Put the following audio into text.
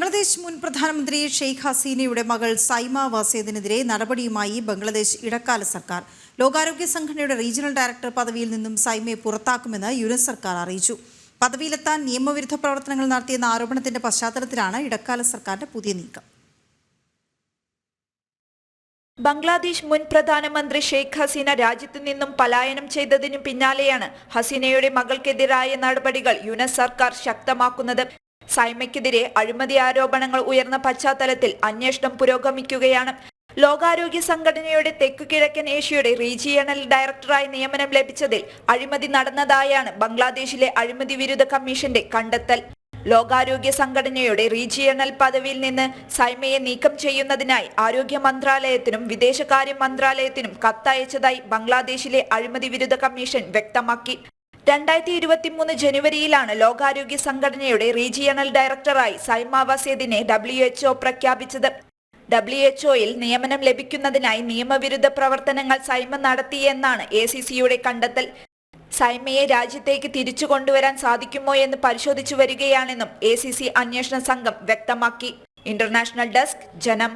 ബംഗ്ലാദേശ് മുൻ പ്രധാനമന്ത്രി ഷെയ്ഖ് ഹസീനയുടെ മകൾ സൈമ വാസേദിനെതിരെ നടപടിയുമായി ബംഗ്ലാദേശ് ഇടക്കാല സർക്കാർ. ലോകാരോഗ്യ സംഘടനയുടെ റീജിയണൽ ഡയറക്ടർ പദവിയിൽ നിന്നും സൈമയെ പുറത്താക്കുമെന്ന് യു എസ് സർക്കാർ അറിയിച്ചു. പദവിയിലെത്താൻ നിയമവിരുദ്ധ പ്രവർത്തനങ്ങൾ നടത്തിയെന്ന ആരോപണത്തിന്റെ പശ്ചാത്തലത്തിലാണ് ഇടക്കാല സർക്കാരിന്റെ പുതിയ നീക്കം. ബംഗ്ലാദേശ് മുൻ പ്രധാനമന്ത്രി ഷെയ്ഖ് ഹസീന രാജ്യത്തു നിന്നും പലായനം ചെയ്തതിനു പിന്നാലെയാണ് ഹസീനയുടെ മകൾക്കെതിരായ നടപടികൾ യുനെസ് സർക്കാർ ശക്തമാക്കുന്നത്. സൈമയ്ക്കെതിരെ അഴിമതി ആരോപണങ്ങൾ ഉയർന്ന പശ്ചാത്തലത്തിൽ അന്വേഷണം പുരോഗമിക്കുകയാണ്. ലോകാരോഗ്യ സംഘടനയുടെ തെക്കു കിഴക്കൻ ഏഷ്യയുടെ റീജിയണൽ ഡയറക്ടറായി നിയമനം ലഭിച്ചതിൽ അഴിമതി നടന്നതായാണ് ബംഗ്ലാദേശിലെ അഴിമതി വിരുദ്ധ കമ്മീഷന്റെ കണ്ടെത്തൽ. ലോകാരോഗ്യ സംഘടനയുടെ റീജിയണൽ പദവിയിൽ നിന്ന് സൈമയെ നീക്കം ചെയ്യുന്നതിനായി ആരോഗ്യ മന്ത്രാലയത്തിനും വിദേശകാര്യ മന്ത്രാലയത്തിനും കത്തയച്ചതായി ബംഗ്ലാദേശിലെ അഴിമതി വിരുദ്ധ കമ്മീഷൻ വ്യക്തമാക്കി. രണ്ടായിരത്തി ഇരുപത്തിമൂന്ന് ജനുവരിയിലാണ് ലോകാരോഗ്യ സംഘടനയുടെ റീജിയണൽ ഡയറക്ടറായി സൈമ വസേദിനെ ഡബ്ല്യു എച്ച്ഒ പ്രഖ്യാപിച്ചത്. ഡബ്ല്യു എച്ച്ഒയിൽ നിയമനം ലഭിക്കുന്നതിനായി നിയമവിരുദ്ധ പ്രവർത്തനങ്ങൾ സൈമ നടത്തിയെന്നാണ് എ സി സിയുടെ കണ്ടെത്തൽ. സൈമയെ രാജ്യത്തേക്ക് തിരിച്ചു കൊണ്ടുവരാൻ സാധിക്കുമോ എന്ന് പരിശോധിച്ചു വരികയാണെന്നും എ സി സി അന്വേഷണ സംഘം വ്യക്തമാക്കി. ഇന്റർനാഷണൽ ഡെസ്ക് ജനം.